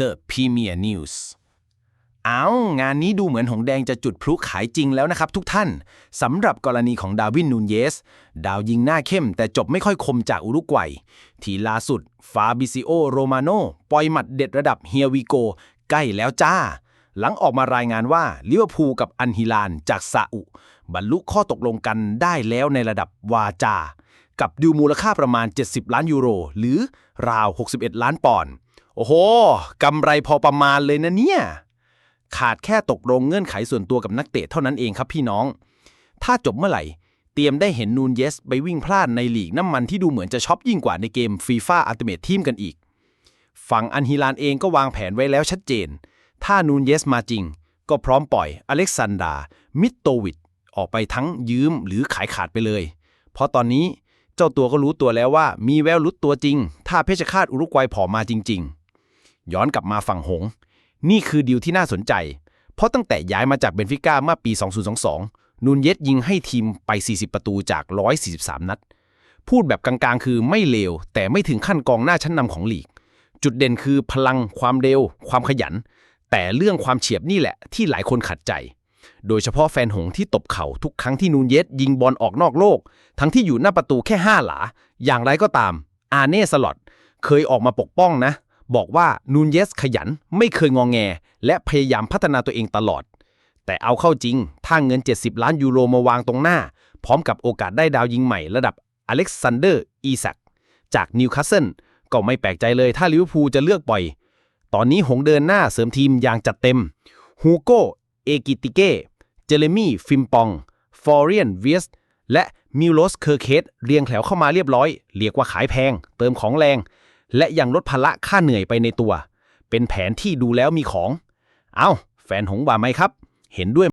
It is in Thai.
The Premier News เอางานนี้ดูเหมือนหงแดงจะจุดพลุขายจริงแล้วนะครับทุกท่าน สำหรับกรณีของดาวินนูนเยส ดาวยิงหน้าเข้มแต่จบไม่ค่อยคมจากอุรุกวัย ทีล่าสุด ฟาบิซิโอ โรมาโนปล่อยหมัดเด็ดระดับเฮียวิโก ใกล้แล้วจ้า หลังออกมารายงานว่าลิเวอร์พูลกับอันฮิลานจากซาอุ บรรลุข้อตกลงกันได้แล้วในระดับวาจา กับดิวมูลค่าประมาณ 70 ล้านยูโร หรือราว 61 ล้านปอนด์ โอ้โหกำไรพอประมาณเลยนะเนี่ย ขาดแค่ตกลงเงื่อนไขส่วนตัวกับนักเตะเท่านั้นเองครับพี่น้อง ถ้าจบเมื่อไหร่ เตรียมได้เห็นนูนเยส ไปวิ่งพลาดในลีกน้ำมันที่ดูเหมือนจะช็อปยิ่งกว่าในเกมฟีฟ่าอัลติเมททีมกันอีก ฝั่งอันฮิลานเองก็วางแผนไว้แล้วชัดเจน ถ้านูนเยสมาจริง ก็พร้อมปล่อยอเล็กซานดรามิตโตวิดออกไปทั้งยืมหรือขายขาดไปเลย เพราะตอนนี้เจ้าตัวก็รู้ตัวแล้วว่ามีแววลุดตัวจริง ถ้าเพชรฆาตอุรุกวัยผอมมาจริง ๆ ย้อนกลับมาฝั่งหง นี่คือดีลที่น่าสนใจ เพราะตั้งแต่ย้ายมาจากเบนฟิก้าเมื่อปี 2022 นูนเยสยิงให้ทีมไป 40 ประตูจาก 143 นัด พูดแบบกลางๆ คือไม่เลว แต่ไม่ถึงขั้นกองหน้าชั้นนำของลีก จุดเด่นคือพลัง ความเร็ว ความขยัน แต่เรื่องความเฉียบนี่แหละที่หลายคนขัดใจ โดยเฉพาะแฟนหงที่ตบเข่าทุกครั้งที่นูนเยสยิงบอลออกนอกโลก ทั้งที่อยู่หน้าประตูแค่ 5 หลา อย่างไรก็ตาม อาเน่สลอตเคยออกมาปกป้องนะ บอกว่านูนเยสขยันไม่เคยงองแง และพยายามพัฒนาตัวเองตลอด แต่เอาเข้าจริง ถ้าเงิน 70 ล้านยูโรมาวางตรงหน้า พร้อมกับโอกาสได้ดาวยิงใหม่ระดับอเล็กซานเดอร์อีแซกจากนิวคาสเซิลก็ไม่แปลกใจเลยถ้าลิเวอร์พูลจะเลือกปล่อย ตอนนี้หงเดินหน้าเสริมทีมอย่างจัดเต็มฮูโกเอกิติเก้เจเรมี่ฟิมปอง ฟอรเรียนเวียสและมิลโลสเคอร์เคสเรียงแถวเข้ามาเรียบร้อย เรียกว่าขายแพง เติมของแรง และยังลดภาระค่าเหนื่อยไปในตัว เป็นแผนที่ดูแล้วมีของ เอา้า แฟนหงว่าไหมครับ เห็นด้วย